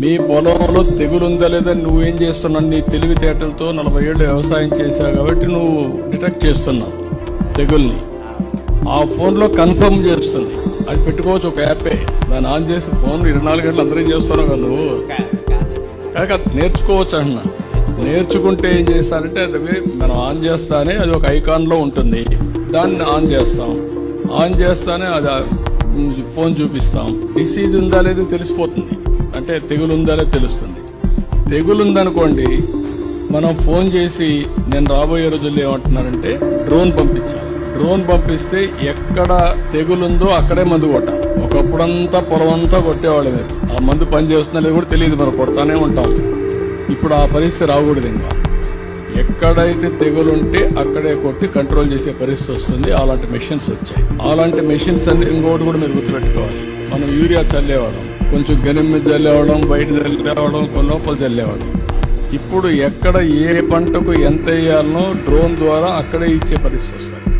మీ పొలంలో తెగులుందా లేదా నువ్వేం చేస్తున్నావు? నీ తెలివితేటలతో నలభై ఏళ్ళు వ్యవసాయం చేశావు కాబట్టి నువ్వు డిటెక్ట్ చేస్తున్నావు తెగుల్ని. ఆ ఫోన్లో కన్ఫర్మ్ చేస్తుంది. అది పెట్టుకోవచ్చు ఒక యాపే. దాన్ని ఆన్ చేసి ఫోన్ ఇరవై నాలుగు గంటలు అందరం చేస్తున్నావు కదా నువ్వు? కాక నేర్చుకోవచ్చు అన్న. నేర్చుకుంటే ఏం చేస్తారంటే అది మనం ఆన్ చేస్తానే అది ఒక ఐకాన్లో ఉంటుంది. దాన్ని ఆన్ చేస్తాం. ఆన్ చేస్తానే అది ఫోన్ చూపిస్తాం. డిసీజ్ ఉందా లేదో తెలిసిపోతుంది. అంటే తెగులుందనే తెలుస్తుంది. తెగులుందనుకోండి మనం ఫోన్ చేసి నేను రాబోయే రోజుల్లో ఏమంటున్నానంటే డ్రోన్ పంపించాలి. డ్రోన్ పంపిస్తే ఎక్కడ తెగులుందో అక్కడే మందు కొట్టాలి. ఒకప్పుడంతా పొలం అంతా కొట్టేవాళ్ళు మీరు ఆ మందు పని చేస్తున్నా కూడా తెలియదు మనం కొడతానే ఉంటాం. ఇప్పుడు ఆ పరిస్థితి రాకూడదు ఇంకా. ఎక్కడైతే తెగులుంటే అక్కడే కొట్టి కంట్రోల్ చేసే పరిస్థితి వస్తుంది అలాంటి మెషిన్స్ వచ్చాయి. అలాంటి మెషిన్స్ అన్ని ఇంకోటి కూడా మీరు గుర్తుపెట్టుకోవాలి. మనం యూరియా చల్లేవాళ్ళం. కొంచెం గనిమి చల్లేవడం బయట చల్లేవడం కొన్ని లోపల చల్లేవడం ఇప్పుడు ఎక్కడ ఏ పంటకు ఎంత వేయాలనో డ్రోన్ ద్వారా అక్కడే ఇచ్చే పరిస్థితి వస్తుంది.